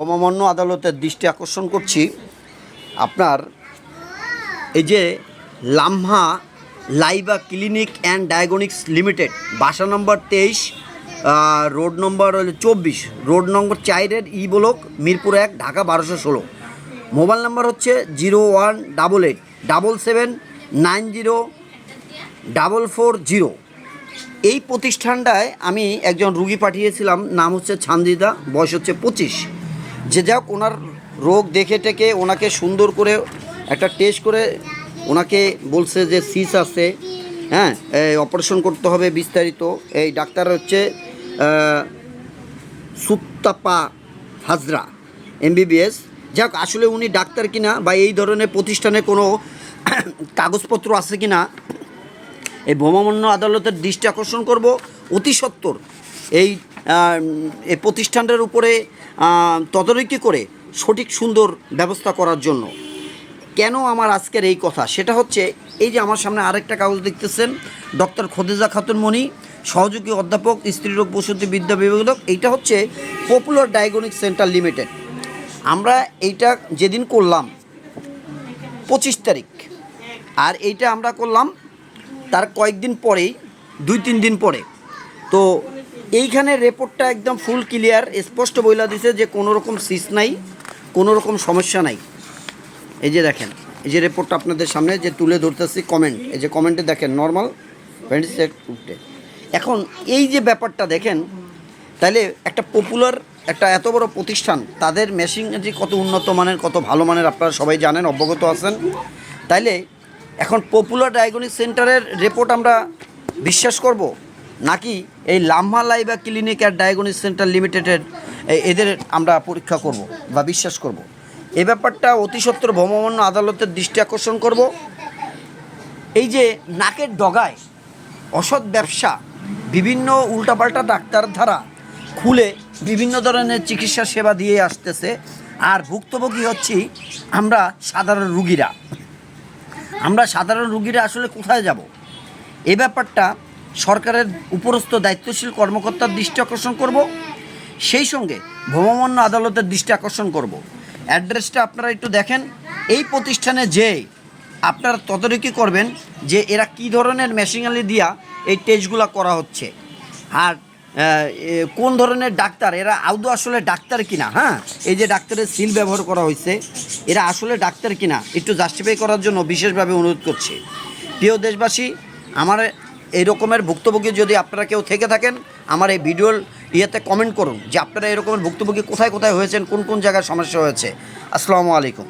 সমমান্য আদালতের দৃষ্টি আকর্ষণ করছি। আপনার এই যে Lamha Laiba clinic and diagnostics limited, বাসা নম্বর তেইশ রোড নম্বর চব্বিশ, রোড নম্বর চারের ই ব্লক, মিরপুর এক, ঢাকা বারোশো ষোলো। মোবাইল নাম্বার হচ্ছে zero one double eight, double seven, nine zero, double four zero. এই প্রতিষ্ঠানটায় আমি একজন রুগী পাঠিয়েছিলাম, নাম হচ্ছে ছান্দিদা বয়স হচ্ছে পঁচিশ। যে যাক ওনার রোগ দেখে টেকে ওনাকে সুন্দর করে একটা টেস্ট করে ওনাকে বলছে যে সিস আছে। হ্যাঁ অপারেশন করতে হবে বিস্তারিত। এই ডাক্তার হচ্ছে সুত্তাপা হাজরা এমবিবিএস যাক আসলে উনি ডাক্তার কিনা বা এই ধরনের প্রতিষ্ঠানে কোনো কাগজপত্র আছে কিনা এই ভ্রমমান্য আদালতের দৃষ্টি আকর্ষণ করব। অতি আহ, এই প্রতিষ্ঠানটার উপরে তদারকি করে সঠিক সুন্দর ব্যবস্থা করার জন্য। কেন আমার আজকের এই কথা? সেটা হচ্ছে, এই যে আমার সামনে আরেকটা কাগজ দেখতেছেন, ডক্টর খদিজা খাতুন মণি, সহযোগী অধ্যাপক স্ত্রীরোগ প্রসূতি বিদ্যা বিভাগ এইটা হচ্ছে পপুলার ডায়াগনিক সেন্টার লিমিটেড আমরা এইটা যেদিন করলাম, পঁচিশ তারিখ, আর এইটা আমরা করলাম তার কয়েকদিন পরেই, দুই তিন দিন পরে। তো এইখানে রিপোর্টটা একদম ফুল ক্লিয়ার স্পষ্ট বইলা দিছে যে কোনো রকম সিস নাই কোনো রকম সমস্যা নাই। এই যে দেখেন, এই যে রিপোর্টটা আপনাদের সামনে যে তুলে ধরতেছি কমেন্ট এই যে কমেন্টে দেখেন নর্মাল এখন এই যে ব্যাপারটা দেখেন তাহলে একটা পপুলার একটা এত বড় প্রতিষ্ঠান, তাদের মেশিনারি কত উন্নত মানের, কত ভালো মানের আপনারা সবাই জানেন, অবগত আছেন। তাইলে এখন পপুলার ডায়াগনিক সেন্টারের রিপোর্ট আমরা বিশ্বাস করব নাকি এই লাম্হা লাইবা ক্লিনিক আর ডায়াগনিক সেন্টার লিমিটেডের এদের আমরা পরীক্ষা করব বা বিশ্বাস করব। এ ব্যাপারটা অতি সত্বর ভ্রমমান্য আদালতের দৃষ্টি আকর্ষণ করব। এই যে নাকের ডগায় অসৎ ব্যবসা, বিভিন্ন উল্টাপাল্টা ডাক্তার ধারা খুলে বিভিন্ন ধরনের চিকিৎসা সেবা দিয়ে আসতেছে, আর ভুক্তভোগী হচ্ছি আমরা সাধারণ রুগীরা। আমরা সাধারণ রুগীরা আসলে কোথায় যাব? এ ব্যাপারটা সরকারের উপরস্থ দায়িত্বশীল কর্মকর্তার দৃষ্টি আকর্ষণ করব, সেই সঙ্গে ভ্রমমান্য আদালতের দৃষ্টি আকর্ষণ করব। অ্যাড্রেসটা আপনারা একটু দেখেন। এই প্রতিষ্ঠানে যে আপনারা তদারকি করবেন যে এরা কি ধরনের মেশিনালি দিয়া এই টেস্টগুলো করা হচ্ছে। আর কোন ধরনের ডাক্তার, এরা আদৌ আসলে ডাক্তার কিনা হ্যাঁ? এই যে ডাক্তারের সিল ব্যবহার করা হয়েছে, এরা আসলে ডাক্তার কিনা, একটু জাস্টিফাই করার জন্য বিশেষভাবে অনুরোধ করছি। প্রিয় দেশবাসী, আমার এই রকমের ভুক্তভোগী যদি আপনারা কেউ থেকে থাকেন, আমার এই ভিডিওর ইয়েতে কমেন্ট করুন যে আপনারা এরকমের ভুক্তভোগী কোথায় কোথায় হয়েছেন, কোন কোন জায়গায় সমস্যা হয়েছে। আসসালামু আলাইকুম।